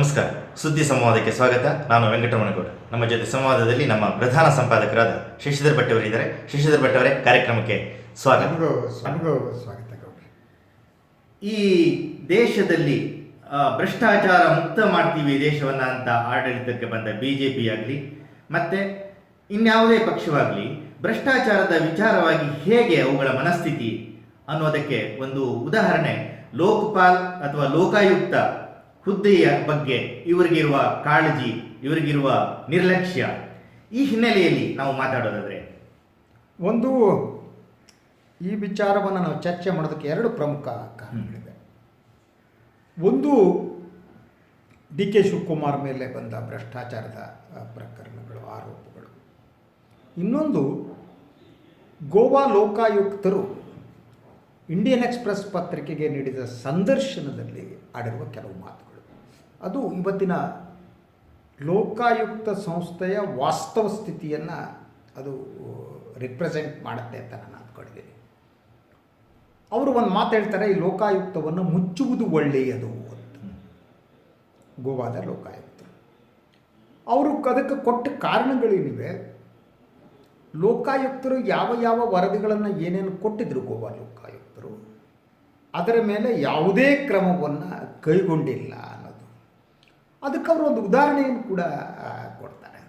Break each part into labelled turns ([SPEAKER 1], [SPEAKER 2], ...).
[SPEAKER 1] ನಮಸ್ಕಾರ. ಸುದ್ದಿ ಸಂವಾದಕ್ಕೆ ಸ್ವಾಗತ. ನಾನು ವೆಂಕಟರಮಣಗೌಡ. ನಮ್ಮ ಜೊತೆ ಸಂವಾದದಲ್ಲಿ ನಮ್ಮ ಪ್ರಧಾನ ಸಂಪಾದಕರಾದ ಶಶಿಧರ್ ಭಟ್ ಅವರಿದ್ದಾರೆ ಶಶಿಧರ್ ಭಟ್ ಅವರೇ, ಕಾರ್ಯಕ್ರಮಕ್ಕೆ ಸ್ವಾಗತ.
[SPEAKER 2] ಸ್ವಾಗತ
[SPEAKER 1] ಈ ದೇಶದಲ್ಲಿ ಭ್ರಷ್ಟಾಚಾರ ಮುಕ್ತ ಮಾಡ್ತೀವಿ ದೇಶವನ್ನ ಅಂತ ಆಡಳಿತಕ್ಕೆ ಬಂದ ಬಿಜೆಪಿ ಆಗಲಿ, ಮತ್ತೆ ಇನ್ಯಾವುದೇ ಪಕ್ಷವಾಗಲಿ, ಭ್ರಷ್ಟಾಚಾರದ ವಿಚಾರವಾಗಿ ಹೇಗೆ ಅವುಗಳ ಮನಸ್ಥಿತಿ ಅನ್ನೋದಕ್ಕೆ ಒಂದು ಉದಾಹರಣೆ. ಲೋಕಪಾಲ್ ಅಥವಾ ಲೋಕಾಯುಕ್ತ ಹುದ್ದೆಯ ಬಗ್ಗೆ ಇವರಿಗಿರುವ ಕಾಳಜಿ, ಇವರಿಗಿರುವ ನಿರ್ಲಕ್ಷ್ಯ ಈ ಹಿನ್ನೆಲೆಯಲ್ಲಿ ನಾವು ಮಾತಾಡೋದಾದರೆ.
[SPEAKER 2] ಒಂದು, ಈ ವಿಚಾರವನ್ನು ನಾವು ಚರ್ಚೆ ಮಾಡೋದಕ್ಕೆ ಎರಡು ಪ್ರಮುಖ ಕಾರಣಗಳಿವೆ. ಒಂದು, ಡಿ ಕೆ ಶಿವಕುಮಾರ್ ಮೇಲೆ ಬಂದ ಭ್ರಷ್ಟಾಚಾರದ ಪ್ರಕರಣಗಳು, ಆರೋಪಗಳು. ಇನ್ನೊಂದು, ಗೋವಾ ಲೋಕಾಯುಕ್ತರು ಇಂಡಿಯನ್ ಎಕ್ಸ್ಪ್ರೆಸ್ ಪತ್ರಿಕೆಗೆ ನೀಡಿದ ಸಂದರ್ಶನದಲ್ಲಿ ಆಡಿರುವ ಕೆಲವು ಮಾತುಗಳು. ಅದು ಇವತ್ತಿನ ಲೋಕಾಯುಕ್ತ ಸಂಸ್ಥೆಯ ವಾಸ್ತವ ಸ್ಥಿತಿಯನ್ನು ಅದು ರಿಪ್ರೆಸೆಂಟ್ ಮಾಡುತ್ತೆ ಅಂತ ನಾನು ಅಂದ್ಕೊಂಡಿದ್ದೀನಿ. ಅವರು ಒಂದು ಮಾತು ಹೇಳ್ತಾರೆ, ಈ ಲೋಕಾಯುಕ್ತವನ್ನು ಮುಚ್ಚುವುದು ಒಳ್ಳೆಯದು ಅಂತ. ಗೋವಾದ ಲೋಕಾಯುಕ್ತ. ಅವರು ಅದಕ್ಕೆ ಕೊಟ್ಟ ಕಾರಣಗಳೇನಿವೆ? ಲೋಕಾಯುಕ್ತರು ಯಾವ ಯಾವ ವರದಿಗಳನ್ನು ಏನೇನು ಕೊಟ್ಟಿದ್ರು ಗೋವಾ ಲೋಕಾಯುಕ್ತರು, ಅದರ ಮೇಲೆ ಯಾವುದೇ ಕ್ರಮವನ್ನು ಕೈಗೊಂಡಿಲ್ಲ ಅದಕ್ಕೆ ಅವರು ಒಂದು ಉದಾಹರಣೆಯನ್ನು ಕೂಡ ಕೊಡ್ತಾರೆ.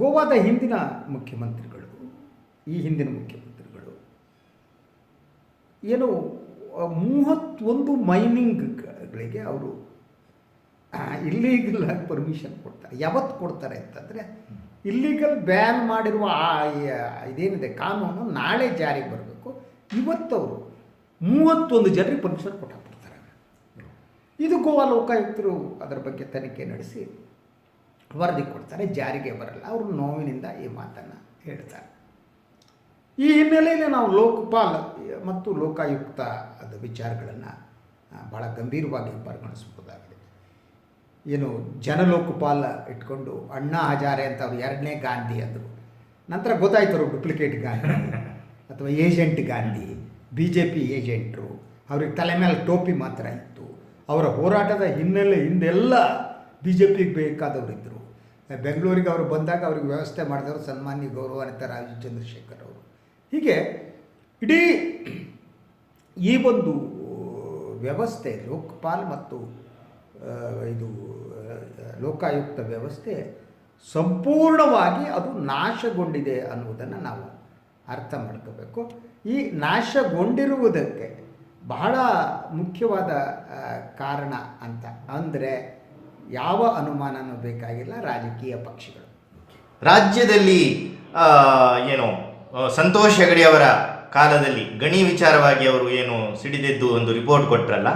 [SPEAKER 2] ಗೋವಾದ ಹಿಂದಿನ ಮುಖ್ಯಮಂತ್ರಿಗಳು, ಈ ಹಿಂದಿನ ಮುಖ್ಯಮಂತ್ರಿಗಳು ಏನು ಮೂವತ್ತೊಂದು ಮೈನಿಂಗ್ಗಳಿಗೆ ಅವರು ಇಲ್ಲೀಗಲ್ ಪರ್ಮಿಷನ್ ಕೊಡ್ತಾರೆ. ಯಾವತ್ತು ಕೊಡ್ತಾರೆ ಅಂತಂದರೆ ಇಲ್ಲೀಗಲ್ ಬ್ಯಾನ್ ಮಾಡಿರುವ ಆ ಇದೇನಿದೆ, ಕಾನೂನು ನಾಳೆ ಜಾರಿಗೆ ಬರಬೇಕು. ಇವತ್ತವರು ಮೂವತ್ತೊಂದು ಜನರಿಗೆ ಪರ್ಮಿಷನ್ ಕೊಟ್ಟಾಕ್ಬಿಡ್ತಾರೆ ಇದು ಗೋವಾ ಲೋಕಾಯುಕ್ತರು ಅದರ ಬಗ್ಗೆ ತನಿಖೆ ನಡೆಸಿ ವರದಿ ಕೊಡ್ತಾರೆ, ಜಾರಿಗೆ ಬರಲ್ಲ. ಅವರು ನೋವಿನಿಂದ ಈ ಮಾತನ್ನು ಹೇಳ್ತಾರೆ. ಈ ಹಿನ್ನೆಲೆಯಲ್ಲಿ ನಾವು ಲೋಕಪಾಲ್ ಮತ್ತು ಲೋಕಾಯುಕ್ತ ಅದು ವಿಚಾರಗಳನ್ನು ಭಾಳ ಗಂಭೀರವಾಗಿ ಪರಿಗಣಿಸಬಹುದಾಗಿದೆ. ಏನು ಜನಲೋಕಪಾಲ್ ಇಟ್ಕೊಂಡು ಅಣ್ಣಾ ಹಜಾರೆ ಅಂತ ಅವ್ರು ಎರಡನೇ ಗಾಂಧಿ ಅಂದರು. ನಂತರ ಗೊತ್ತಾಯ್ತು ಅವರು ಡುಪ್ಲಿಕೇಟ್ ಗಾಂಧಿ ಅಥವಾ agent Gandhi B J P ಏಜೆಂಟ್ರು ಅವ್ರಿಗೆ ತಲೆ ಮೇಲೆ ಟೋಪಿ ಮಾತ್ರ ಇತ್ತು. ಅವರ ಹೋರಾಟದ ಹಿನ್ನೆಲೆ ಹಿಂದೆಲ್ಲ ಬಿ ಜೆ ಪಿಗೆ ಬೇಕಾದವರಿದ್ದರು ಬೆಂಗಳೂರಿಗೆ ಅವರು ಬಂದಾಗ ಅವ್ರಿಗೆ ವ್ಯವಸ್ಥೆ ಮಾಡಿದವರು ಸನ್ಮಾನ್ಯ ಗೌರವಾನ್ವಿತ ರಾಜು ಚಂದ್ರಶೇಖರ್ ಅವರು. ಹೀಗೆ ಇಡೀ ಈ ಒಂದು ವ್ಯವಸ್ಥೆ ಲೋಕಪಾಲ್ ಮತ್ತು ಇದು ಲೋಕಾಯುಕ್ತ ವ್ಯವಸ್ಥೆ ಸಂಪೂರ್ಣವಾಗಿ ಅದು ನಾಶಗೊಂಡಿದೆ ಅನ್ನುವುದನ್ನು ನಾವು ಅರ್ಥ ಮಾಡ್ಕೋಬೇಕು. ಈ ನಾಶಗೊಂಡಿರುವುದಕ್ಕೆ ಬಹಳ ಮುಖ್ಯವಾದ ಕಾರಣ ಅಂತ. ಅಂದರೆ ಯಾವ ಅನುಮಾನನೂ ಬೇಕಾಗಿಲ್ಲ ರಾಜಕೀಯ ಪಕ್ಷಗಳು.
[SPEAKER 1] ರಾಜ್ಯದಲ್ಲಿ ಏನು ಸಂತೋಷ್ ಹೆಗಡೆ ಅವರ ಕಾಲದಲ್ಲಿ ಗಣಿ ವಿಚಾರವಾಗಿ ಅವರು ಏನು ಸಿಡಿದೆದ್ದು ಒಂದು ರಿಪೋರ್ಟ್ ಕೊಟ್ಟರಲ್ಲ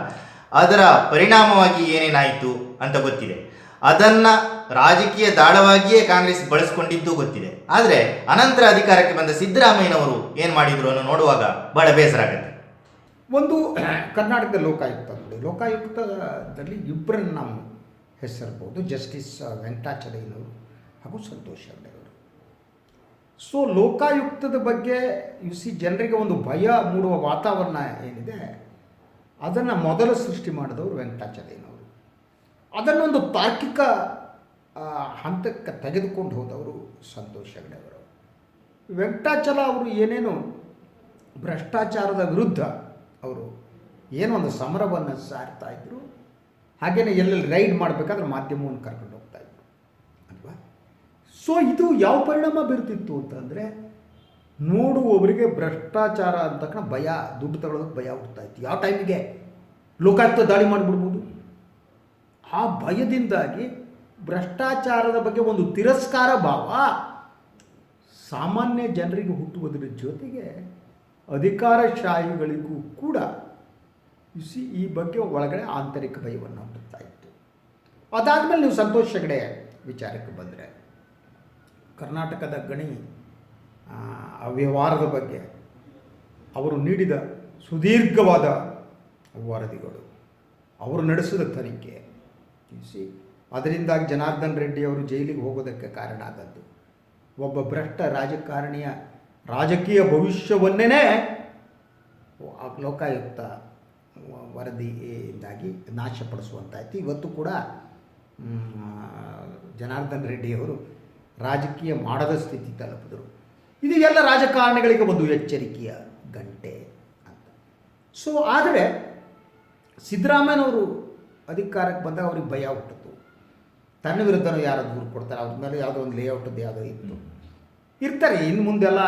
[SPEAKER 1] ಅದರ ಪರಿಣಾಮವಾಗಿ ಏನೇನಾಯಿತು ಅಂತ ಗೊತ್ತಿದೆ. ಅದನ್ನ ರಾಜಕೀಯ ದಾಳವಾಗಿಯೇ ಕಾಂಗ್ರೆಸ್ ಬಳಸ್ಕೊಂಡಿದ್ದು ಗೊತ್ತಿದೆ. ಆದರೆ ಅನಂತರ ಅಧಿಕಾರಕ್ಕೆ ಬಂದ ಸಿದ್ದರಾಮಯ್ಯನವರು ಏನು ಮಾಡಿದರು ಅನ್ನೋ ನೋಡುವಾಗ ಬಹಳ ಬೇಸರ ಆಗುತ್ತೆ.
[SPEAKER 2] ಒಂದು ಕರ್ನಾಟಕದ ಲೋಕಾಯುಕ್ತ ನೋಡಿ ಲೋಕಾಯುಕ್ತದಲ್ಲಿ ಇಬ್ಬರನ್ನು ನಾವು ಹೆಸರಿರ್ಬೋದು ಜಸ್ಟಿಸ್ ವೆಂಕಟಾಚಲಯ್ಯನವರು ಹಾಗೂ ಸಂತೋಷ್ ಅವರು ಸೊ ಲೋಕಾಯುಕ್ತದ ಬಗ್ಗೆ ಯು ಸಿ ಜನರಿಗೆ ಒಂದು ಭಯ ಮೂಡುವ ವಾತಾವರಣ ಏನಿದೆ, ಅದನ್ನು ಮೊದಲು ಸೃಷ್ಟಿ ಮಾಡಿದವರು ವೆಂಕಟಾಚಲಯ್ಯನವರು ಅದನ್ನೊಂದು ತಾರ್ಕಿಕ ಹಂತಕ್ಕೆ ತೆಗೆದುಕೊಂಡು ಹೋದವರು ಸಂತೋಷ್ ಹೆಗಡೆಯವರು ವೆಂಕಟಾಚಲ ಅವರು ಏನೇನು ಭ್ರಷ್ಟಾಚಾರದ ವಿರುದ್ಧ ಅವರು ಏನೋ ಒಂದು ಸಮರವನ್ನು ಸಾರ್ತಾ ಇದ್ರು. ಹಾಗೆಯೇ ಎಲ್ಲೆಲ್ಲಿ ರೈಡ್ ಮಾಡಬೇಕಾದ್ರೆ ಮಾಧ್ಯಮವನ್ನು ಕರ್ಕೊಂಡು ಹೋಗ್ತಾ ಇದ್ರು. ಅಲ್ವಾ? ಸೊ ಇದು ಯಾವ ಪರಿಣಾಮ ಬೀರ್ತಿತ್ತು ಅಂತಂದರೆ ನೋಡುವವರಿಗೆ ಭ್ರಷ್ಟಾಚಾರ ಅಂತ ತಕ್ಷಣ ಭಯ, ದುಡ್ಡು ತಗೊಳ್ಳೋದಕ್ಕೆ ಭಯ ಹುಡ್ತಾ ಇತ್ತು. ಯಾವ ಟೈಮಿಗೆ ಲೋಕಾಯುಕ್ತ ದಾಳಿ ಮಾಡಿಬಿಡ್ಬೋದು. ಆ ಭಯದಿಂದಾಗಿ ಭ್ರಷ್ಟಾಚಾರದ ಬಗ್ಗೆ ಒಂದು ತಿರಸ್ಕಾರ ಭಾವ ಸಾಮಾನ್ಯ ಜನರಿಗೆ ಹುಟ್ಟುವುದರ ಜೊತೆಗೆ ಅಧಿಕಾರಶಾಹಿಗಳಿಗೂ ಕೂಡ ಸಿ ಈ ಬಗ್ಗೆ ಒಳಗಡೆ ಆಂತರಿಕ ಭಯವನ್ನು ಹುಟ್ಟುತ್ತಾ ಇತ್ತು. ಅದಾದಮೇಲೆ ನೀವು ಸಂತೋಷ ಹೆಗಡೆ ವಿಚಾರಕ್ಕೆ ಬಂದರೆ, ಕರ್ನಾಟಕದ ಗಣಿ ಅವ್ಯವಹಾರದ ಬಗ್ಗೆ ಅವರು ನೀಡಿದ ಸುದೀರ್ಘವಾದ ವರದಿಗಳು, ಅವರು ನಡೆಸಿದ ತನಿಖೆ ಸಿ ಅದರಿಂದಾಗಿ ಜನಾರ್ದನ್ ರೆಡ್ಡಿ ಅವರು ಜೈಲಿಗೆ ಹೋಗೋದಕ್ಕೆ ಕಾರಣ ಆದದ್ದು. ಒಬ್ಬ ಭ್ರಷ್ಟ ರಾಜಕಾರಣಿಯ ರಾಜಕೀಯ ಭವಿಷ್ಯವನ್ನೇ ಲೋಕಾಯುಕ್ತ ವರದಿಯಿಂದಾಗಿ ನಾಶಪಡಿಸುವಂತಾಯಿತು ಇವತ್ತು ಕೂಡ ಜನಾರ್ದನ್ ರೆಡ್ಡಿಯವರು ರಾಜಕೀಯ ಮಾಡದ ಸ್ಥಿತಿ ತಲುಪಿದರು. ಇದು ಎಲ್ಲ ರಾಜಕಾರಣಿಗಳಿಗೆ ಒಂದು ಎಚ್ಚರಿಕೆಯ ಗಂಟೆ ಅಂತ. ಸೊ ಆದರೆ ಸಿದ್ದರಾಮಯ್ಯನವರು ಅಧಿಕಾರಕ್ಕೆ ಬಂದಾಗ ಅವ್ರಿಗೆ ಭಯ ಹುಟ್ಟಿತು ತನ್ನ ವಿರುದ್ಧನೂ ಯಾರು ದೂರು ಕೊಡ್ತಾರೆ? ಅವ್ರ ಮೇಲೆ ಯಾವುದೋ ಒಂದು ಲೇಔಟದ್ದು ಯಾವುದೋ ಇತ್ತು. ಇರ್ತಾರೆ. ಇನ್ನು ಮುಂದೆಲ್ಲ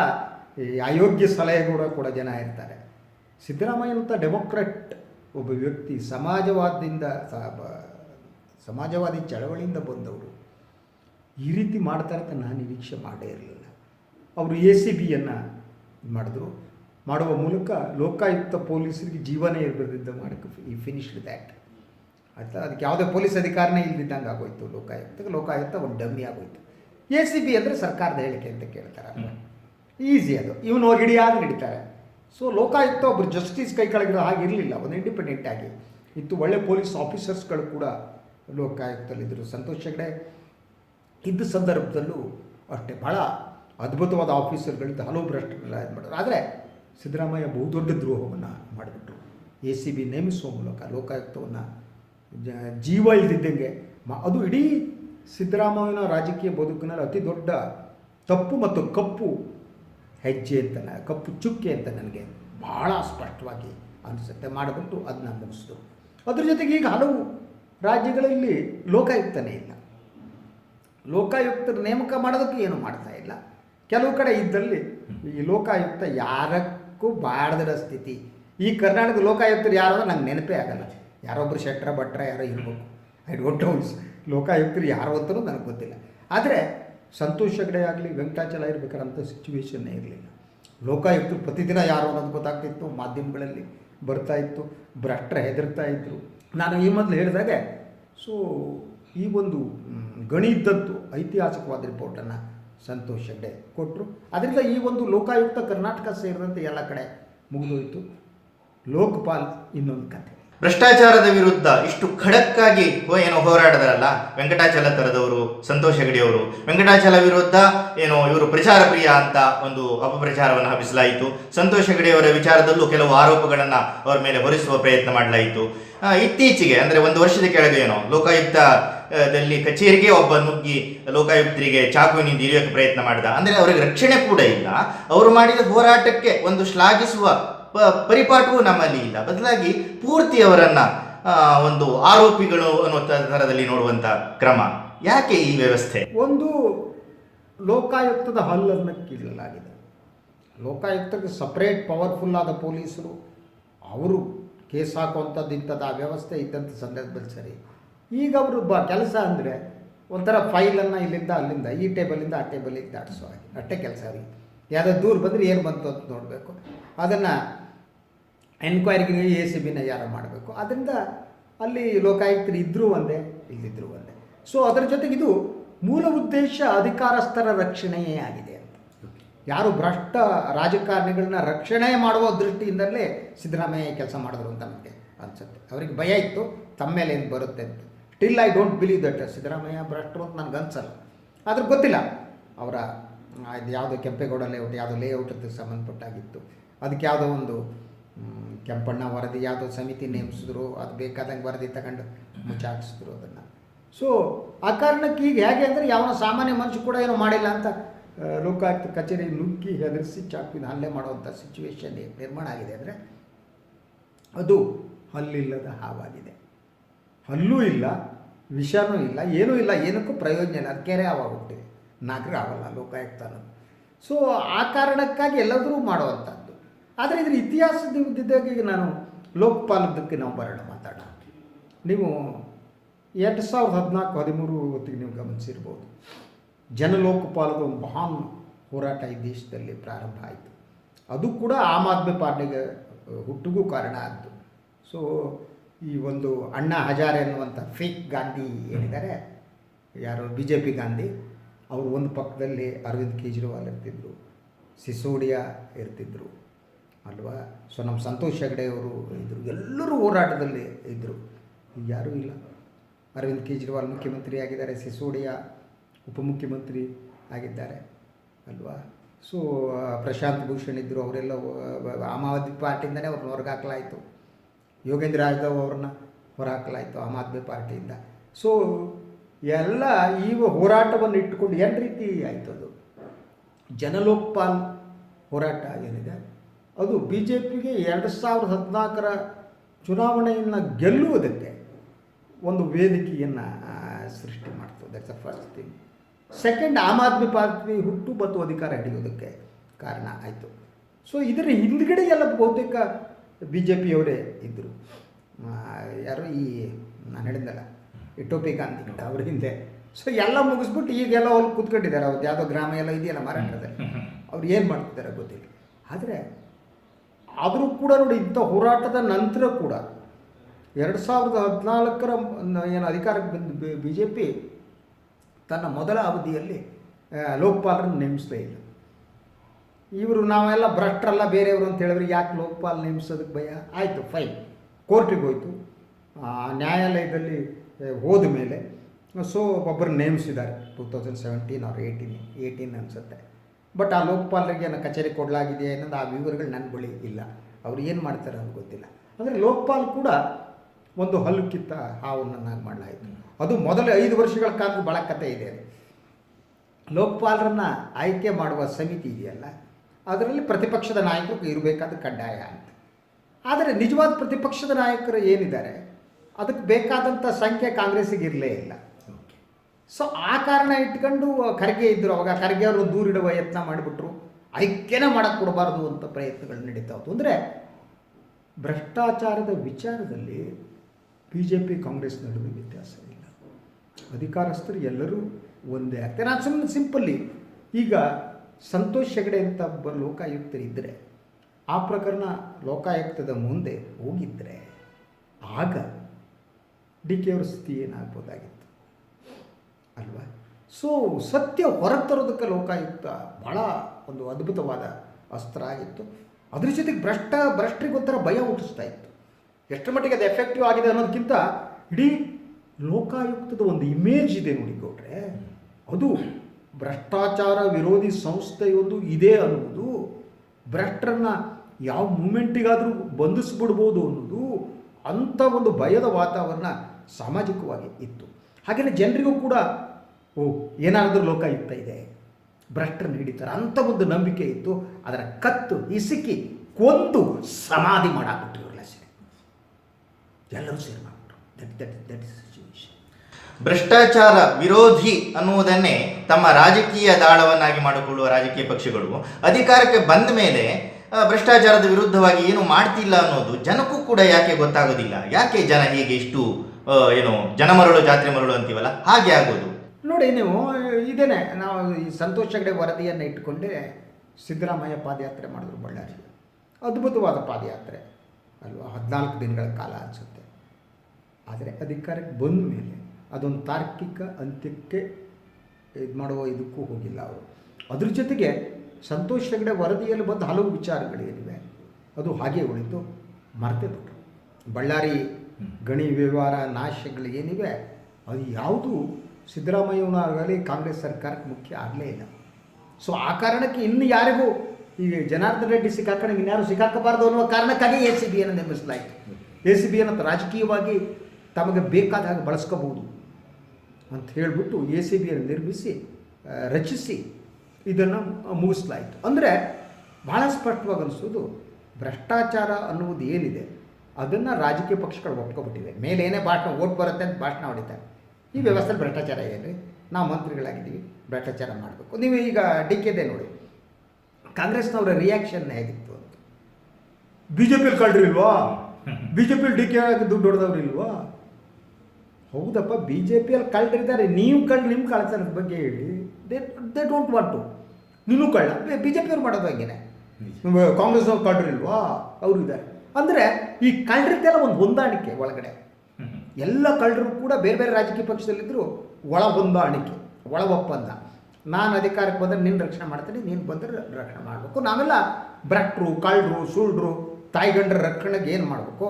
[SPEAKER 2] ಈ ಅಯೋಗ್ಯ ಸಲಹೆ ಕೂಡ ಜನ ಇರ್ತಾರೆ. ಸಿದ್ದರಾಮಯ್ಯನಂಥ ಡೆಮೊಕ್ರೆಟ್ ಒಬ್ಬ ವ್ಯಕ್ತಿ ಸಮಾಜವಾದದಿಂದ ಸಮಾಜವಾದಿ ಚಳವಳಿಯಿಂದ ಬಂದವರು. ಈ ರೀತಿ ಮಾಡ್ತಾರೆ ಅಂತ ನಾನು ನಿರೀಕ್ಷೆ ಮಾಡೇ ಇರಲಿಲ್ಲ. ಅವರು ಎ ಸಿ ಬಿಯನ್ನು ಮಾಡಿದ್ರು. ಮಾಡುವ ಮೂಲಕ ಲೋಕಾಯುಕ್ತ ಪೊಲೀಸರಿಗೆ ಜೀವನ ಇರಬಾರ್ದಿದ್ದ ಮಾಡಕ್ಕೆ ಈ ಫಿನಿಶ್ಡ್ ದ್ಯಾಟ್ ಆಯಿತಾ? ಅದಕ್ಕೆ ಯಾವುದೇ ಪೊಲೀಸ್ ಅಧಿಕಾರನೇ ಇಲ್ದಿದ್ದಂಗೆ ಆಗೋಯ್ತು ಲೋಕಾಯುಕ್ತಕ್ಕೆ ಲೋಕಾಯುಕ್ತ ಒಂದು ಡಮ್ಮಿ ಆಗೋಯ್ತು. ಎ ಸಿ ಬಿ ಅಂದರೆ ಸರ್ಕಾರದ ಹೇಳಿಕೆ ಅಂತ ಕೇಳ್ತಾರೆ ಈಸಿ ಅದು. ಇವನು ಹೋಗಿ ಹಿಡಿಯಾಗಿ ನಡೀತಾರೆ ಸೊ ಲೋಕಾಯುಕ್ತ ಒಬ್ಬರು ಜಸ್ಟಿಸ್ ಕೈ ಕೆಳಗಿರೋ ಹಾಗಿರಲಿಲ್ಲ ಒಂದು ಇಂಡಿಪೆಂಡೆಂಟ್ ಆಗಿ ಇತ್ತು. ಒಳ್ಳೆ ಪೊಲೀಸ್ ಆಫೀಸರ್ಸ್ಗಳು ಕೂಡ ಲೋಕಾಯುಕ್ತಲ್ಲಿದ್ದರು ಸಂತೋಷ್ ಹೆಗ್ಡೆ ಇದ್ದ ಸಂದರ್ಭದಲ್ಲೂ ಅಷ್ಟೇ. ಭಾಳ ಅದ್ಭುತವಾದ ಆಫೀಸರ್ಗಳಿದ್ದು ಹಲವು ಭ್ರಷ್ಟರೆಲ್ಲ ಇದು ಮಾಡಿದ್ರು. ಆದರೆ ಸಿದ್ದರಾಮಯ್ಯ ಬಹುದೊಡ್ಡ ದ್ರೋಹವನ್ನು ಮಾಡಿಬಿಟ್ರು. ಎ ಸಿ ಬಿ ನೇಮಿಸುವ ಮೂಲಕ ಲೋಕಾಯುಕ್ತವನ್ನು ಜೀವ ಇಲ್ದಿದ್ದಂಗೆ ಮ ಅದು ಇಡೀ ಸಿದ್ದರಾಮಯ್ಯನ ರಾಜಕೀಯ ಬದುಕಿನಲ್ಲಿ ಅತಿ ದೊಡ್ಡ ತಪ್ಪು ಮತ್ತು ಕಪ್ಪು ಹೆಜ್ಜೆ ಅಂತ ಕಪ್ಪು ಚುಕ್ಕೆ ಅಂತ ನನಗೆ ಬಹಳ ಸ್ಪಷ್ಟವಾಗಿ ಅನಿಸುತ್ತೆ. ಮಾಡಿಬಿಟ್ಟು ಅದನ್ನ ಮುಗಿಸಿದ್ರು ಅದ್ರ ಜೊತೆಗೆ ಈಗ ಹಲವು ರಾಜ್ಯಗಳಲ್ಲಿ ಲೋಕಾಯುಕ್ತನೇ ಇಲ್ಲ. ಲೋಕಾಯುಕ್ತರ ನೇಮಕ ಮಾಡೋದಕ್ಕೆ ಏನು ಮಾಡ್ತಾ ಇಲ್ಲ. ಕೆಲವು ಕಡೆ ಇದ್ದಲ್ಲಿ ಈ ಲೋಕಾಯುಕ್ತ ಯಾರಕ್ಕೂ ಬಾಡದಿರೋ ಸ್ಥಿತಿ. ಈ ಕರ್ನಾಟಕದ ಲೋಕಾಯುಕ್ತರು ಯಾರು ನಂಗೆ ನೆನಪೇ ಆಗಲ್ಲ. ಯಾರೊಬ್ಬರು ಶೆಟ್ರ, ಭಟ್ರ ಯಾರೋ ಇರಬೇಕು. ಐ ಡೋಂಟ್ ನೌಸ್ ಲೋಕಾಯುಕ್ತರು ಯಾರು ಅಂತಲೂ ನನಗೆ ಗೊತ್ತಿಲ್ಲ. ಆದರೆ ಸಂತೋಷ್ ಹೆಗ್ಡೆ ಆಗಲಿ, ವೆಂಕಟಾಚಲ ಇರಬೇಕಾದಂಥ ಸಿಚುವೇಶನ್ನೇ ಇರಲಿಲ್ಲ. ಲೋಕಾಯುಕ್ತರು ಪ್ರತಿದಿನ ಯಾರು ಅನ್ನೋದು ಗೊತ್ತಾಗ್ತಿತ್ತು, ಮಾಧ್ಯಮಗಳಲ್ಲಿ ಬರ್ತಾ ಇತ್ತು, ಭ್ರಷ್ಟರ ಹೆದರ್ತಾ ಇದ್ದರು ನಾನು ಈ ಮೊದಲು ಹೇಳಿದಾಗೆ ಸೊ ಈ ಒಂದು ಗಣಿ ಗಣಿತದ್ದು ಐತಿಹಾಸಿಕವಾದ ರಿಪೋರ್ಟನ್ನು ಸಂತೋಷ್ ಹೆಗ್ಡೆ ಕೊಟ್ಟರು ಅದರಿಂದ ಈ ಒಂದು ಲೋಕಾಯುಕ್ತ ಕರ್ನಾಟಕ ಸೇರಿದಂತೆ ಎಲ್ಲ ಕಡೆ ಮುಗಿದೋಯಿತು. ಲೋಕಪಾಲ್ ಇನ್ನೊಂದು ಕತೆ.
[SPEAKER 1] ಭ್ರಷ್ಟಾಚಾರದ ವಿರುದ್ಧ ಇಷ್ಟು ಖಡಕ್ಕಾಗಿ ಏನೋ ಹೋರಾಡಿದರಲ್ಲ? ವೆಂಕಟಾಚಲ ತರದವರು, ಸಂತೋಷ ಹೆಗಡೆಯವರು ವೆಂಕಟಾಚಲ ವಿರುದ್ಧ ಏನೋ ಇವರು ಪ್ರಚಾರ ಪ್ರಿಯ ಅಂತ ಒಂದು ಅಪಪ್ರಚಾರವನ್ನು ಹಬ್ಬಿಸಲಾಯಿತು. ಸಂತೋಷ್ ಹೆಗಡೆಯವರ ವಿಚಾರದಲ್ಲೂ ಕೆಲವು ಆರೋಪಗಳನ್ನು ಅವರ ಮೇಲೆ ಹೊರಿಸುವ ಪ್ರಯತ್ನ ಮಾಡಲಾಯಿತು. ಇತ್ತೀಚೆಗೆ, ಅಂದರೆ ಒಂದು ವರ್ಷದ ಕೆಳಗೆ ಏನೋ ಲೋಕಾಯುಕ್ತ ದಲ್ಲಿ ಕಚೇರಿಗೆ ಒಬ್ಬ ನುಗ್ಗಿ ಲೋಕಾಯುಕ್ತರಿಗೆ ಚಾಕುವಿನಿಂದ ಇರಿಯೋಕೆ ಪ್ರಯತ್ನ ಮಾಡಿದ. ಅಂದರೆ ಅವರಿಗೆ ರಕ್ಷಣೆ ಕೂಡ ಇಲ್ಲ. ಅವರು ಮಾಡಿದ ಹೋರಾಟಕ್ಕೆ ಒಂದು ಶ್ಲಾಘಿಸುವ ಪರಿಪಾಠವೂ ನಮ್ಮಲ್ಲಿ ಇಲ್ಲ. ಬದಲಾಗಿ ಪೂರ್ತಿ ಅವರನ್ನ ಒಂದು ಆರೋಪಿಗಳು ಅನ್ನೋ ತರದಲ್ಲಿ ನೋಡುವಂತ ಕ್ರಮ. ಯಾಕೆ ಈ ವ್ಯವಸ್ಥೆ?
[SPEAKER 2] ಒಂದು ಲೋಕಾಯುಕ್ತದ ಹಲ್ಲನ್ನು ಕೀಳಲಾಗಿದೆ. ಲೋಕಾಯುಕ್ತಕ್ಕೆ ಸಪ್ರೇಟ್ ಪವರ್ಫುಲ್ ಆದ ಪೊಲೀಸರು, ಅವರು ಕೇಸ್ ಹಾಕುವಂಥದ್ದು ಇಂಥದ್ದು, ಆ ವ್ಯವಸ್ಥೆ ಇದ್ದಂಥ ಸಂದರ್ಭದಲ್ಲಿ ಸರಿ. ಈಗ ಅವರು ಬ, ಕೆಲಸ ಅಂದರೆ ಒಂಥರ ಫೈಲನ್ನು ಇಲ್ಲಿಂದ ಅಲ್ಲಿಂದ, ಈ ಟೇಬಲಿಂದ ಆ ಟೇಬಲಿಗೆ ದಾಟಿಸೋ ಹಾಗೆ. ಅಷ್ಟೇ ಕೆಲಸ ರೀ ಯಾವುದೋ ದೂರ ಬಂದರೆ ಏನು ಬಂತು ಅಂತ ನೋಡಬೇಕು. ಅದನ್ನು ಎನ್ಕ್ವೈರಿಗೆ ಎ ಸಿ ಬಿನ ಯಾರು ಮಾಡಬೇಕು? ಅದರಿಂದ ಅಲ್ಲಿ ಲೋಕಾಯುಕ್ತರು ಇದ್ದರೂ ಒಂದೇ ಇಲ್ಲಿದ್ರು ಒಂದೇ. ಸೊ ಅದರ ಜೊತೆಗೆ ಇದು ಮೂಲ ಉದ್ದೇಶ ಅಧಿಕಾರಸ್ಥರ ರಕ್ಷಣೆಯೇ ಆಗಿದೆ ಅಂತ. ಯಾರು ಭ್ರಷ್ಟ ರಾಜಕಾರಣಿಗಳನ್ನ ರಕ್ಷಣೆ ಮಾಡುವ ದೃಷ್ಟಿಯಿಂದಲೇ ಸಿದ್ದರಾಮಯ್ಯ ಕೆಲಸ ಮಾಡಿದ್ರು ಅಂತ ನನಗೆ ಅನಿಸುತ್ತೆ. ಅವರಿಗೆ ಭಯ ಇತ್ತು, ತಮ್ಮ ಮೇಲೆ ಏನು ಬರುತ್ತೆ ಅಂತ. Still I don't believe that Siddaramaiah ಭ್ರಷ್ಟರು ಅಂತ ನನಗೆ ಅನ್ಸಲ್ಲ. ಆದ್ರೆ ಗೊತ್ತಿಲ್ಲ, ಅವರ ಇದು ಯಾವುದೋ ಕೆಂಪೇಗೌಡ ಲೇಔಟ್ ಯಾವುದೋ ಲೇಔಟ್ ಸಂಬಂಧಪಟ್ಟಾಗಿತ್ತು. ಅದಕ್ಕೆ ಯಾವುದೋ ಒಂದು ಕೆಂಪಣ್ಣ ವರದಿ ಯಾವುದೋ ಸಮಿತಿ ನೇಮಿಸಿದ್ರು, ಅದು ಬೇಕಾದಂಗೆ ವರದಿ ತಗೊಂಡು ಮುಚ್ಚಾಕಿಸಿದ್ರು ಅದನ್ನು. ಸೊ ಆ ಕಾರಣಕ್ಕೆ ಈಗ ಹೇಗೆ ಅಂದರೆ ಯಾವ ಸಾಮಾನ್ಯ ಮನುಷ್ಯ ಕೂಡ ಏನೂ ಮಾಡಿಲ್ಲ ಅಂತ ಲೋಕಾಯುಕ್ತ ಕಚೇರಿ ನುಗ್ಗಿ ಹೆದರಿಸಿ ಚಾಕುವಿನ ಹಲ್ಲೆ ಮಾಡುವಂಥ ಸಿಚುವೇಶನ್ ನಿರ್ಮಾಣ ಆಗಿದೆ ಅಂದರೆ ಅದು ಹಲ್ಲಿಲ್ಲದ ಹಾವಾಗಿದೆ. ಹಲ್ಲೂ ಇಲ್ಲ, ವಿಷನೂ ಇಲ್ಲ, ಏನೂ ಇಲ್ಲ, ಏನಕ್ಕೂ ಪ್ರಯೋಜನ ಇಲ್ಲ ಅದು ಕೆರೆ ಹಾವಾಗ್ಬಿಟ್ಟಿದೆ ನಾಗರ ಆಗಲ್ಲ ಲೋಕಾಯುಕ್ತ ಅನ್ನೋದು. ಸೊ ಆ ಕಾರಣಕ್ಕಾಗಿ ಎಲ್ಲದರೂ ಮಾಡುವಂಥದ್ದು ಆದರೆ ಇದ್ರ ಇತಿಹಾಸದ ಇದ್ದಾಗ ನಾನು ಲೋಕಪಾಲದಕ್ಕೆ ನಾವು ಬರೋಣ ಮಾತಾಡೋಣ. ನೀವು ಎರಡು ಸಾವಿರದ ಹದಿನಾಲ್ಕು, ಹದಿಮೂರು ಹೊತ್ತಿಗೆ ನೀವು ಗಮನಿಸಿರ್ಬೋದು. ಜನಲೋಕಪಾಲದ ಒಂದು ಮಹಾನ್ ಹೋರಾಟ ಈ ದೇಶದಲ್ಲಿ ಪ್ರಾರಂಭ ಆಯಿತು. ಅದು ಕೂಡ ಆಮ್ ಆದ್ಮಿ ಪಾರ್ಟಿಗೆ ಹುಟ್ಟಿಗೂ ಕಾರಣ ಆಯಿತು ಸೊ ಈ ಒಂದು ಅಣ್ಣಾ ಹಜಾರೆ ಅನ್ನುವಂಥ ಫೇಕ್ ಗಾಂಧಿ ಏನಿದ್ದಾರೆ ಯಾರು? B J P Gandhi. ಅವರು ಒಂದು ಪಕ್ಕದಲ್ಲಿ ಅರವಿಂದ್ ಕೇಜ್ರಿವಾಲ್ ಇರ್ತಿದ್ರು, ಸಿಸೋಡಿಯಾ ಇರ್ತಿದ್ರು. ಅಲ್ವಾ? ಸೊ ನಮ್ಮ ಸಂತೋಷ್ ಹೆಗಡೆ ಅವರು ಇದ್ದರು ಎಲ್ಲರೂ ಹೋರಾಟದಲ್ಲಿ ಇದ್ದರು ಯಾರೂ ಇಲ್ಲ. ಅರವಿಂದ್ ಕೇಜ್ರಿವಾಲ್ ಮುಖ್ಯಮಂತ್ರಿ ಆಗಿದ್ದಾರೆ, ಸಿಸೋಡಿಯಾ ಉಪಮುಖ್ಯಮಂತ್ರಿ ಆಗಿದ್ದಾರೆ, ಅಲ್ವಾ? ಸೊ ಪ್ರಶಾಂತ್ ಭೂಷಣ್ ಇದ್ದರು ಅವರೆಲ್ಲ ಆಮ್ ಆದ್ಮಿ ಪಾರ್ಟಿಯಿಂದನೇ ಅವ್ರನ್ನ ಹೊರಗೆ ಹಾಕಲಾಯಿತು ಯೋಗೇಂದ್ರ ಯಾದವ್ ಅವ್ರನ್ನ ಹೊರಹಾಕಲಾಯಿತು ಆಮ್ ಆದ್ಮಿ ಪಾರ್ಟಿಯಿಂದ. ಸೊ ಎಲ್ಲ ಈ ಹೋರಾಟವನ್ನು ಇಟ್ಟುಕೊಂಡು ಏನು ರೀತಿ ಆಯಿತು ಅದು ಜನಲೋಕ್ಪಾಲ್ ಹೋರಾಟ ಏನಿದೆ? ಅದು ಬಿ ಜೆ ಪಿಗೆ ಎರಡು ಸಾವಿರದ ಹದಿನಾಲ್ಕರ ಚುನಾವಣೆಯನ್ನು ಗೆಲ್ಲುವುದಕ್ಕೆ ಒಂದು ವೇದಿಕೆಯನ್ನು ಸೃಷ್ಟಿ ಮಾಡ್ತು. That's a first thing second Aam Aadmi Party ಹುಟ್ಟು ಮತ್ತು ಅಧಿಕಾರ ಹಿಡಿಯೋದಕ್ಕೆ ಕಾರಣ ಆಯಿತು. ಸೊ ಇದರ ಹಿಂದ್ಗಡೆ ಎಲ್ಲ ಬಹುತೇಕ ಬಿ ಜೆ ಪಿಯವರೇ ಇದ್ದರು ಯಾರು ಈ ನಾನು ಹೇಳಿದ್ದಲ್ಲ ಈ ಟೋಪಿ ಗಾಂಧಿ ಅವ್ರ ಹಿಂದೆ. ಸೊ ಎಲ್ಲ ಮುಗಿಸ್ಬಿಟ್ಟು ಈಗೆಲ್ಲ ಅವ್ರು ಕೂತ್ಕೊಂಡಿದ್ದಾರೆ. ಅವ್ರದ್ದು ಯಾವುದೋ ಗ್ರಾಮ ಎಲ್ಲ ಇದೆಯಲ್ಲ ಮಹಾರಾಷ್ಟ್ರದಲ್ಲಿ. ಅವ್ರು ಏನು ಮಾಡ್ತಿದ್ದಾರೆ ಗೊತ್ತಿಲ್ಲ. ಆದರೆ ಆದರೂ ಕೂಡ ನೋಡಿ, ಇಂಥ ಹೋರಾಟದ ನಂತರ ಕೂಡ ಎರಡು ಸಾವಿರದ ಹದಿನಾಲ್ಕರ ಏನು ಅಧಿಕಾರಕ್ಕೆ ಬಂದ ಬಿ ಜೆ ಪಿ ತನ್ನ ಮೊದಲ ಅವಧಿಯಲ್ಲಿ ಲೋಕಪಾಲರನ್ನು ನೇಮಿಸಲೇ ಇಲ್ಲ. ಇವರು ನಾವೆಲ್ಲ ಭ್ರಷ್ಟರಲ್ಲ, ಬೇರೆಯವರು ಅಂತ ಹೇಳಿದ್ರೆ ಯಾಕೆ ಲೋಕಪಾಲ್ ನೇಮಿಸೋದಕ್ಕೆ ಭಯ? ಆಯಿತು ಫೈನ್ ಕೋರ್ಟಿಗೆ ಹೋಯಿತು. ನ್ಯಾಯಾಲಯದಲ್ಲಿ ಹೋದ ಮೇಲೆ, ಸೊ ಒಬ್ಬರು ನೇಮಿಸಿದ್ದಾರೆ. ಟೂ ತೌಸಂಡ್ ಸೆವೆಂಟೀನ್ ಅವ್ರು ಏಯ್ಟೀನ್ ಏಯ್ಟೀನ್ ಅನಿಸುತ್ತೆ. ಬಟ್ ಆ ಲೋಕಪಾಲರಿಗೆ ನನ್ನ ಕಚೇರಿ ಕೊಡಲಾಗಿದೆ ಅನ್ನೋದು ಆ ವಿವರಗಳು ನನ್ನ ಬಳಿ ಇಲ್ಲ. ಅವ್ರು ಏನು ಮಾಡ್ತಾರೆ ಅಂತ ಗೊತ್ತಿಲ್ಲ. ಅಂದರೆ ಲೋಕಪಾಲ್ ಕೂಡ ಒಂದು ಹಲ್ಲು ಕಿತ್ತ ಹಾವನ್ನಾಗಿ ಮಾಡಲಾಯಿತು. ಅದು ಮೊದಲ ಐದು ವರ್ಷಗಳ ಕಾಲದ ಭಾಳ ಕಥೆ ಇದೆ ಅದು. ಲೋಕಪಾಲರನ್ನು ಆಯ್ಕೆ ಮಾಡುವ ಸಮಿತಿ ಇದೆಯಲ್ಲ, ಅದರಲ್ಲಿ ಪ್ರತಿಪಕ್ಷದ ನಾಯಕರು ಇರಬೇಕಾದ ಕಡ್ಡಾಯ ಅಂತ. ಆದರೆ ನಿಜವಾದ ಪ್ರತಿಪಕ್ಷದ ನಾಯಕರು ಏನಿದ್ದಾರೆ? ಅದಕ್ಕೆ ಬೇಕಾದಂಥ ಸಂಖ್ಯೆ ಕಾಂಗ್ರೆಸ್ಸಿಗೆ ಇರಲೇ ಇಲ್ಲ. ಸೊ ಆ ಕಾರಣ ಇಟ್ಕೊಂಡು ಖರ್ಗೆ ಇದ್ದರು ಅವಾಗ ಖರ್ಗೆ ಅವರು ದೂರಿಡುವ ಯತ್ನ ಮಾಡಿಬಿಟ್ರು. ಐಕ್ಯನೇ ಮಾಡಕ್ಕೆ ಕೊಡಬಾರ್ದು ಅಂತ ಪ್ರಯತ್ನಗಳು ನಡೀತಾ ಹೋಯ್ತು ಅಂದರೆ, ಭ್ರಷ್ಟಾಚಾರದ ವಿಚಾರದಲ್ಲಿ ಬಿ ಜೆ ಪಿ ಕಾಂಗ್ರೆಸ್ ನಡುವೆ ವ್ಯತ್ಯಾಸ ಇಲ್ಲ. ಅಧಿಕಾರಸ್ಥರು ಎಲ್ಲರೂ ಒಂದೇ ಆಗ್ತಾರೆ. ನಾನು ಸುಮ್ಮನೆ ಸಿಂಪಲ್ಲಿ, ಈಗ ಸಂತೋಷ್ ಹೆಗಡೆ ಅಂತ ಒಬ್ಬ ಲೋಕಾಯುಕ್ತರಿದ್ದರೆ ಆ ಪ್ರಕರಣ ಲೋಕಾಯುಕ್ತದ ಮುಂದೆ ಹೋಗಿದ್ದರೆ ಆಗ ಡಿ ಕೆ ಅವರ ಸ್ಥಿತಿ ಏನಾಗ್ಬೋದಾಗಿತ್ತು? ಅಲ್ವಾ? ಸೊ ಸತ್ಯ ಹೊರಗೆ ತರೋದಕ್ಕೆ ಲೋಕಾಯುಕ್ತ ಭಾಳ ಒಂದು ಅದ್ಭುತವಾದ ಅಸ್ತ್ರ ಆಗಿತ್ತು. ಅದ್ರ ಜೊತೆಗೆ ಭ್ರಷ್ಟ ಭ್ರಷ್ಟರಿಗೆ ಒಂಥರ ಭಯ ಹುಟ್ಟಿಸ್ತಾ ಇತ್ತು. ಎಷ್ಟರ ಮಟ್ಟಿಗೆ ಅದು ಎಫೆಕ್ಟಿವ್ ಆಗಿದೆ ಅನ್ನೋದಕ್ಕಿಂತ ಇಡೀ ಲೋಕಾಯುಕ್ತದ ಒಂದು ಇಮೇಜ್ ಇದೆ ನೋಡಿ ಗೌಡ್ರೆ. ಅದು ಭ್ರಷ್ಟಾಚಾರ ವಿರೋಧಿ ಸಂಸ್ಥೆಯೊಂದು ಇದೆ ಅನ್ನೋದು ಭ್ರಷ್ಟರನ್ನ ಯಾವ ಮೂಮೆಂಟಿಗಾದರೂ ಬಂಧಿಸ್ಬಿಡ್ಬೋದು ಅನ್ನೋದು ಅಂಥ ಒಂದು ಭಯದ ವಾತಾವರಣ ಸಾಮಾಜಿಕವಾಗಿ ಇತ್ತು. ಹಾಗೆಯೇ ಜನರಿಗೂ ಕೂಡ, ಓ, ಏನಾದರೂ ಲೋಕಾಯುಕ್ತ ಇದೆ. ಭ್ರಷ್ಟರನ್ನು ಹಿಡಿತಾರೆ ಅಂಥ ಒಂದು ನಂಬಿಕೆ ಇತ್ತು. ಅದರ ಕತ್ತು ಇಸುಕಿ ಕೊಂದು ಸಮಾಧಿ ಮಾಡಾಕ್ಬಿಟ್ಟು ಇವರೆಲ್ಲ ಸೇರಿ. ಎಲ್ಲರೂ ಸೇರಿ ಮಾಡಿಬಿಟ್ರು. ದಟ್ ದಟ್ ದಟ್ ಇಸ್
[SPEAKER 1] ಭ್ರಷ್ಟಾಚಾರ ವಿರೋಧಿ ಅನ್ನುವುದನ್ನೇ ತಮ್ಮ ರಾಜಕೀಯ ದಾಳವನ್ನಾಗಿ ಮಾಡಿಕೊಳ್ಳುವ ರಾಜಕೀಯ ಪಕ್ಷಗಳು ಅಧಿಕಾರಕ್ಕೆ ಬಂದ ಮೇಲೆ ಭ್ರಷ್ಟಾಚಾರದ ವಿರುದ್ಧವಾಗಿ ಏನು ಮಾಡ್ತಿಲ್ಲ ಅನ್ನೋದು ಜನಕ್ಕೂ ಕೂಡ ಯಾಕೆ ಗೊತ್ತಾಗೋದಿಲ್ಲ. ಯಾಕೆ ಜನ ಹೀಗೆ ಇಷ್ಟು ಏನು, ಜನಮರಳು, ಜಾತ್ರೆ ಮರಳು ಅಂತೀವಲ್ಲ, ಹಾಗೆ ಆಗೋದು.
[SPEAKER 2] ನೋಡಿ, ನೀವು, ಇದೇನೆ, ನಾವು ಈ ಸಂತೋಷ ಹೆಗಡೆ ವರದಿಯನ್ನು ಇಟ್ಟುಕೊಂಡೇ ಸಿದ್ದರಾಮಯ್ಯ ಪಾದಯಾತ್ರೆ ಮಾಡಿದ್ರು ಬಳ್ಳಾರಿ. ಅದ್ಭುತವಾದ ಪಾದಯಾತ್ರೆ. ಅಲ್ವಾ? ಹದಿನಾಲ್ಕು ದಿನಗಳ ಕಾಲ ಅನಿಸುತ್ತೆ. ಆದರೆ ಅಧಿಕಾರಕ್ಕೆ ಬಂದ ಮೇಲೆ ಅದೊಂದು ತಾರ್ಕಿಕ ಅಂತ್ಯಕ್ಕೆ ಇದು ಮಾಡುವ ಇದಕ್ಕೂ ಹೋಗಿಲ್ಲ ಅವರು. ಅದ್ರ ಜೊತೆಗೆ ಸಂತೋಷ್ ಹೆಗಡೆ ವರದಿಯಲ್ಲಿ ಬಂದ ಹಲವು ವಿಚಾರಗಳೇನಿವೆ. ಅದು ಹಾಗೆ ಉಳಿತು ಮರೆತೇ ಬಿಟ್ಟರು ಬಳ್ಳಾರಿ ಗಣಿ ವ್ಯವಹಾರ ನಾಶಗಳು ಏನಿವೆ ಅದು ಯಾವುದು? ಸಿದ್ದರಾಮಯ್ಯನವರಾಗಲಿ ಕಾಂಗ್ರೆಸ್ ಸರ್ಕಾರಕ್ಕೆ ಮುಖ್ಯ ಆಗಲೇ ಇಲ್ಲ. ಸೊ ಆ ಕಾರಣಕ್ಕೆ ಇನ್ನು ಯಾರಿಗೂ ಈ ಜನಾರ್ದನ್ ರೆಡ್ಡಿ ಸಿಕ್ಕಾಕೊಂಡು ಇನ್ಯಾರು ಸಿಕ್ಕಾಕಬಾರ್ದು ಅನ್ನೋ ಕಾರಣಕ್ಕಾಗಿ ಎ ಸಿ ಬಿಯನ್ನು ನೇಮಿಸಲಾಯಿತು ಎ ಸಿ ಬಿಯನ್ನು ರಾಜಕೀಯವಾಗಿ ತಮಗೆ ಬೇಕಾದ ಹಾಗೆ ಬಳಸ್ಕೋಬಹುದು ಅಂತ ಹೇಳಿಬಿಟ್ಟು ಎ ಸಿ ಬಿಯನ್ನು ನಿರ್ಮಿಸಿ ರಚಿಸಿ ಇದನ್ನು ಮುಗಿಸ್ಲಾಯಿತು. ಅಂದರೆ ಭಾಳ ಸ್ಪಷ್ಟವಾಗಿ ಅನಿಸೋದು ಭ್ರಷ್ಟಾಚಾರ ಅನ್ನುವುದು ಏನಿದೆ? ಅದನ್ನು ರಾಜಕೀಯ ಪಕ್ಷಗಳು ಒಪ್ಕೊಬಿಟ್ಟಿವೆ. ಮೇಲೆ ಏನೇ ಭಾಷಣ ಓಟ್ ಬರುತ್ತೆ ಅಂತ ಭಾಷಣ ಹೊಡಿತಾರೆ. ಈ ವ್ಯವಸ್ಥೆ ಭ್ರಷ್ಟಾಚಾರ ಏನ್ರಿ? ನಾವು ಮಂತ್ರಿಗಳಾಗಿದ್ದೀವಿ ಭ್ರಷ್ಟಾಚಾರ ಮಾಡಬೇಕು. ನೀವು ಈಗ ಡಿ ಕೆದೆ ನೋಡಿ. ಕಾಂಗ್ರೆಸ್ನವರ ರಿಯಾಕ್ಷನ್ ಹೇಗಿತ್ತು ಅಂತ. ಬಿ ಜೆ ಪಿಲ್ ಕಳ್ರಿಲ್ವಾ? ಬಿ ಜೆ ಪಿಲ್ ಡಿ ಕೆ ದುಡ್ಡು ಹೊಡೆದವ್ರು ಇಲ್ವಾ? ಹೌದಪ್ಪ ಬಿ ಜೆ ಪಿಯಲ್ಲಿ ಕಳ್ಳರಿದ್ದಾರೆ ನೀವು ಕಳ್ಳ ನಿಮ್ಮ ಕಳ್ತನದ ಬಗ್ಗೆ ಹೇಳಿ. They they don't want to ನೀನು ಕಳ್ಳ. ಬಿ ಜೆ ಪಿಯವ್ರು ಮಾಡೋದು ಹಂಗೇನೆ? ಕಾಂಗ್ರೆಸ್ನವ್ರು ಕಳ್ಳರಿಲ್ವಾ ಅವರು ಇದ್ದಾರೆ. ಅಂದರೆ ಈ ಕಳ್ಳರದ್ದೆಲ್ಲ ಒಂದು ಹೊಂದಾಣಿಕೆ ಒಳಗಡೆ. ಎಲ್ಲ ಕಳ್ಳರು ಕೂಡ ಬೇರೆ ಬೇರೆ ರಾಜಕೀಯ ಪಕ್ಷದಲ್ಲಿದ್ದರು ಒಳ ಹೊಂದಾಣಿಕೆ ಒಳ ಒಪ್ಪಂದ. ನಾನು ಅಧಿಕಾರಕ್ಕೆ ಬಂದರೆ ನೀನು ರಕ್ಷಣೆ ಮಾಡ್ತೀನಿ ನೀನು ಬಂದರೆ ರಕ್ಷಣೆ ಮಾಡಬೇಕು. ನಾವೆಲ್ಲ ಭ್ರಷ್ಟರು ಕಳ್ಳರು ಸುಳ್ಳರು ತಾಯಿಗಂಡರ ರಕ್ಷಣೆಗೆ ಏನು ಮಾಡಬೇಕು?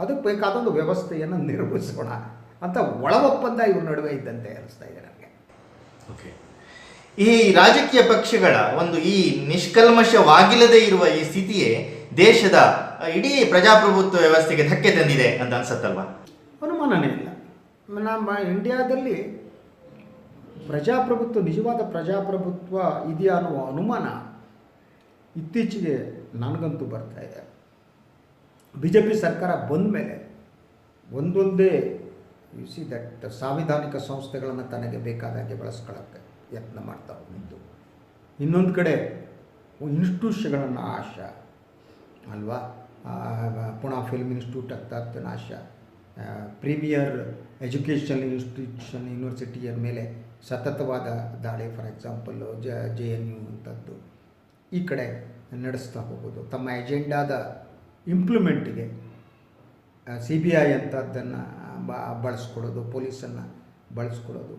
[SPEAKER 2] ಅದಕ್ಕೆ ಬೇಕಾದ ಒಂದು ವ್ಯವಸ್ಥೆಯನ್ನು ನಿರ್ಮಿಸೋಣ ಅಂತ ಒಳ ಒಪ್ಪಂದ ಇವ್ರ ನಡುವೆ ಇದ್ದಂತೆ ಅನಿಸ್ತಾ ಇದೆ ನನಗೆ
[SPEAKER 1] ಓಕೆ ಈ ರಾಜಕೀಯ ಪಕ್ಷಗಳ ಒಂದು ಈ ನಿಷ್ಕಲ್ಮಶವಾಗಿಲ್ಲದೆ ಇರುವ ಈ ಸ್ಥಿತಿಯೇ ದೇಶದ ಇಡೀ ಪ್ರಜಾಪ್ರಭುತ್ವ ವ್ಯವಸ್ಥೆಗೆ ಧಕ್ಕೆ ತಂದಿದೆ ಅಂತ ಅನ್ಸತ್ತಲ್ವಾ?
[SPEAKER 2] ಅನುಮಾನನೇ ಇಲ್ಲ. ನಮ್ಮ ಇಂಡಿಯಾದಲ್ಲಿ ಪ್ರಜಾಪ್ರಭುತ್ವ, ನಿಜವಾದ ಪ್ರಜಾಪ್ರಭುತ್ವ ಇದೆಯಾ ಅನ್ನುವ ಅನುಮಾನ ಇತ್ತೀಚೆಗೆ ನನಗಂತೂ ಬರ್ತಾ ಇದೆ. ಬಿ ಜೆ ಪಿ ಸರ್ಕಾರ ಬಂದ ಮೇಲೆ ಒಂದೊಂದೇ ಯು ಸಿ ದಟ್ ಸಾಂವಿಧಾನಿಕ ಸಂಸ್ಥೆಗಳನ್ನು ತನಗೆ ಬೇಕಾದಾಗೆ ಬಳಸ್ಕೊಳ್ಳೋಕ್ಕೆ ಯತ್ನ ಮಾಡ್ತಾ ಹೋಗಿದ್ದು ಇನ್ನೊಂದು ಕಡೆ, ಇನ್ಸ್ಟಿಟ್ಯೂಷನ್ಗಳನ್ನು ಆಶಾ, ಅಲ್ವಾ? ಪುಣಾ ಫಿಲ್ಮ್ ಇನ್ಸ್ಟಿಟ್ಯೂಟ್ ಆಗ್ತಾ ನಾಶ ಪ್ರೀಮಿಯರ್ ಎಜುಕೇಷನ್ ಇನ್ಸ್ಟಿಟ್ಯೂಷನ್ ಯೂನಿವರ್ಸಿಟಿಯ ಮೇಲೆ ಸತತವಾದ ದಾಳಿ ಫಾರ್ ಎಕ್ಸಾಂಪಲ್ಲು ಜ ಜೆ ಎನ್ ಯು ಅಂಥದ್ದು ಈ ಕಡೆ ನಡೆಸ್ತಾ ಹೋಗೋದು. ತಮ್ಮ ಎಜೆಂಡಾದ ಇಂಪ್ಲಿಮೆಂಟಿಗೆ ಸಿ ಬಿ ಐ ಅಂಥದ್ದನ್ನು ಬಳಸ್ಕೊಡೋದು ಪೊಲೀಸನ್ನು ಬಳಸ್ಕೊಡೋದು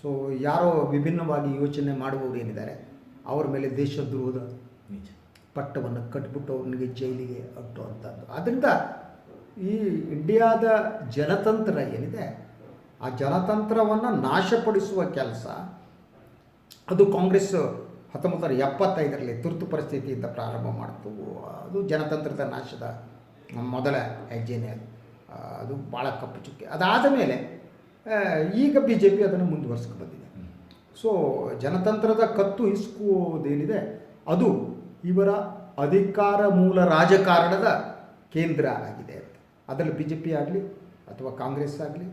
[SPEAKER 2] ಸೊ ಯಾರೋ ವಿಭಿನ್ನವಾಗಿ ಯೋಚನೆ ಮಾಡುವವರು ಏನಿದ್ದಾರೆ, ಅವ್ರ ಮೇಲೆ ದೇಶದ್ರೋಹದ
[SPEAKER 1] ನಿಜ.
[SPEAKER 2] ಪಟ್ಟವನ್ನು ಕಟ್ಬಿಟ್ಟು ಅವನಿಗೆ ಜೈಲಿಗೆ ಅಟ್ಟುವಂಥದ್ದು ಆದ್ದರಿಂದ ಈ ಇಂಡಿಯಾದ ಜನತಂತ್ರ ಏನಿದೆ ಆ ಜನತಂತ್ರವನ್ನು ನಾಶಪಡಿಸುವ ಕೆಲಸ ಅದು ಕಾಂಗ್ರೆಸ್ ಹತ್ತೊಂಬತ್ತು ಎಪ್ಪತ್ತೈದರಲ್ಲಿ ತುರ್ತು ಪರಿಸ್ಥಿತಿಯಿಂದ ಪ್ರಾರಂಭ ಮಾಡ್ತು. ಅದು ಜನತಂತ್ರದ ನಾಶದ ಮೊದಲ ಹೆಜ್ಜೆನೇ ಅದು. ಭಾಳ ಕಪ್ಪು ಚುಕ್ಕೆ. ಅದಾದ ಮೇಲೆ ಈಗ ಬಿ ಜೆ ಪಿ ಅದನ್ನು ಮುಂದುವರ್ಸ್ಕೊಂಡು ಬಂದಿದೆ. ಸೊ ಜನತಂತ್ರದ ಕತ್ತು ಹಿಸುಕುವುದೇನಿದೆ ಅದು ಇವರ ಅಧಿಕಾರ ಮೂಲ ರಾಜಕಾರಣದ ಕೇಂದ್ರ ಆಗಿದೆ ಅಂತ. ಅದರಲ್ಲಿ ಬಿ ಜೆ ಪಿ ಆಗಲಿ ಅಥವಾ ಕಾಂಗ್ರೆಸ್ ಆಗಲಿ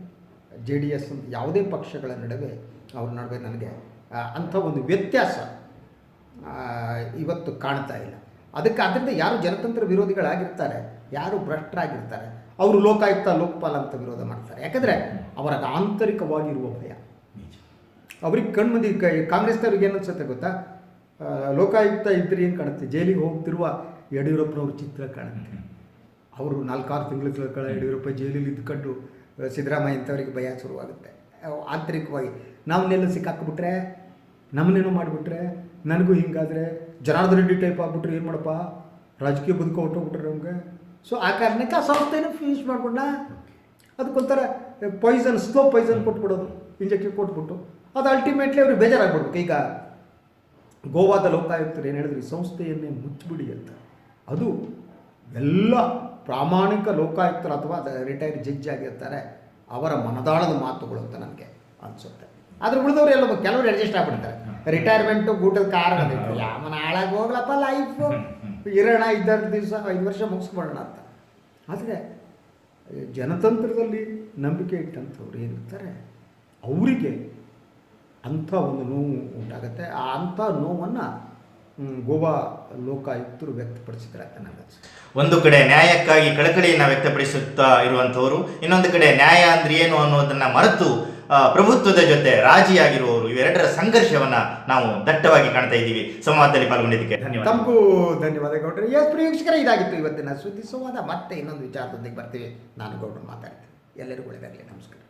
[SPEAKER 2] ಜೆ ಡಿ ಎಸ್ ಯಾವುದೇ ಪಕ್ಷಗಳ ನಡುವೆ ಅವ್ರ ನಡುವೆ ನನಗೆ ಅಂಥ ಒಂದು ವ್ಯತ್ಯಾಸ ಇವತ್ತು ಕಾಣ್ತಾ ಇಲ್ಲ. ಅದಕ್ಕೆ ಅದರಿಂದ ಯಾರು ಜನತಂತ್ರ ವಿರೋಧಿಗಳಾಗಿರ್ತಾರೆ ಯಾರು ಭ್ರಷ್ಟರಾಗಿರ್ತಾರೆ ಅವರು ಲೋಕಾಯುಕ್ತ ಲೋಕಪಾಲ ಅಂತ ವಿರೋಧ ಮಾಡ್ತಾರೆ. ಯಾಕಂದರೆ ಅವರ ಆಂತರಿಕವಾಗಿರುವ ಭಯ. ಅವ್ರಿಗೆ ಕಣ್ಮುಂದಿ ಕಾಂಗ್ರೆಸ್ನವ್ರಿಗೆ ಏನು ಅನ್ಸುತ್ತೆ ಗೊತ್ತಾ? ಲೋಕಾಯುಕ್ತ ಇದ್ರೆ ಏನು ಕಾಣುತ್ತೆ? ಜೈಲಿಗೆ ಹೋಗ್ತಿರುವ ಯಡಿಯೂರಪ್ಪನವ್ರ ಚಿತ್ರ ಕಾಣುತ್ತೆ. ಅವರು ನಾಲ್ಕಾರು ತಿಂಗಳ ಕಾಲ ಯಡಿಯೂರಪ್ಪ ಜೈಲಲ್ಲಿ ಇದ್ಕೊಂಡು ಸಿದ್ದರಾಮಯ್ಯ ಇಂಥವ್ರಿಗೆ ಭಯ ಶುರುವಾಗುತ್ತೆ. ಆಂತರಿಕವಾಗಿ ನಮ್ಮನ್ನೆಲ್ಲ ಸಿಕ್ಕಾಕ್ಬಿಟ್ರೆ ನಮ್ಮನ್ನೇನೋ ಮಾಡಿಬಿಟ್ರೆ, ನನಗೂ ಹಿಂಗಾದರೆ ಜನಾರ್ದನ್ ರೆಡ್ಡಿ ಟೈಪ್ ಆಗ್ಬಿಟ್ರೆ ಏನು ಮಾಡಪ್ಪ? ರಾಜಕೀಯ ಬದುಕು ಹೊಟ್ಟೋಗ್ಬಿಟ್ರೆ ನಮಗೆ. ಸೊ ಆ ಕಾರಣಕ್ಕೆ ಆ ಸಂಸ್ಥೆನೂ ಫಿನಿಶ್ ಮಾಡ್ಕೊಂಡ ಅದಕ್ಕೊಂಥರ ಪಾಯ್ಸನ್ ಸ್ಲೋ ಪಾಯ್ಸನ್ ಕೊಟ್ಬಿಡೋದು ಇಂಜೆಕ್ಷನ್ ಕೊಟ್ಬಿಟ್ಟು, ಅದು ಅಲ್ಟಿಮೇಟ್ಲಿ ಅವ್ರಿಗೆ ಬೇಜಾರಾಗ್ಬಿಡ್ಬೇಕು. ಈಗ ಗೋವಾದ ಲೋಕಾಯುಕ್ತರು ಏನು ಹೇಳಿದ್ರು ಈ ಸಂಸ್ಥೆಯನ್ನೇ ಮುಚ್ಚಿಬಿಡಿ ಅಂತ. ಅದು ಎಲ್ಲ ಪ್ರಾಮಾಣಿಕ ಲೋಕಾಯುಕ್ತರು ಅಥವಾ ರಿಟೈರ್ಡ್ ಜಡ್ಜ್ ಆಗಿರ್ತಾರೆ ಅವರ ಮನದಾಳದ ಮಾತುಗಳು ಅಂತ ನನಗೆ ಅನಿಸುತ್ತೆ. ಆದರೆ ಉಳಿದವರು ಎಲ್ಲ ಕೆಲವರು ಅಡ್ಜಸ್ಟ್ ಆಗ್ಬಿಡ್ತಾರೆ ರಿಟೈರ್ಮೆಂಟು ಗೂಟದ ಕಾರ್ ಯಾವ ಯಾವನ ಹಾಳಾಗಿ ಹೋಗ್ಲಪ್ಪ ಲೈಫು ಇರೋಣ ಇದ್ದ ದಿವಸ ಐದು ವರ್ಷ ಮುಗಿಸ್ಕೊಳ್ಳೋಣ ಅಂತ. ಆದರೆ ಜನತಂತ್ರದಲ್ಲಿ ನಂಬಿಕೆ ಇಟ್ಟಂಥವ್ರು ಏನಿರ್ತಾರೆ ಅವರಿಗೆ ಅಂಥ ಒಂದು ನೋವು ಉಂಟಾಗುತ್ತೆ. ಆ ಅಂಥ ನೋವನ್ನು ಗೋವಾ ಲೋಕಾಯುಕ್ತರು ವ್ಯಕ್ತಪಡಿಸಿದ್ದಾರೆ ಅಂತ ನನಗೆ
[SPEAKER 1] ಒಂದು ಕಡೆ ನ್ಯಾಯಕ್ಕಾಗಿ ಕಳಕಳಿಯನ್ನು ವ್ಯಕ್ತಪಡಿಸುತ್ತಾ ಇರುವಂಥವರು ಇನ್ನೊಂದು ಕಡೆ ನ್ಯಾಯ ಅಂದ್ರೆ ಏನು ಅನ್ನೋದನ್ನು ಮರೆತು ಪ್ರಭುತ್ವದ ಜೊತೆ ರಾಜಿಯಾಗಿರುವವರು ಇವೆರಡರ ಸಂಘರ್ಷವನ್ನು ನಾವು ದಟ್ಟವಾಗಿ ಕಾಣ್ತಾ ಇದ್ದೀವಿ. ಸಂವಾದದಲ್ಲಿ ಪಾಲ್ಗೊಂಡಿದ್ದಕ್ಕೆ ಧನ್ಯವಾದ
[SPEAKER 2] ತಮಗೂ ಧನ್ಯವಾದ ಗೌಡ್ರೆ ಎಸ್ ಪ್ರೇಕ್ಷಕರ ಇದಾಗಿತ್ತು ಇವತ್ತಿನ ಸುದ್ದಿ. ಸಂವಾದ ಮತ್ತೆ ಇನ್ನೊಂದು ವಿಚಾರದೊಂದಿಗೆ ಬರ್ತೀವಿ. ನಾನು ಗೌಡ್ರು ಮಾತಾಡ್ತೀನಿ. ಎಲ್ಲರಿಗೂ ಒಳ್ಳೆಯದಾಗಲಿ ನಮಸ್ಕಾರ.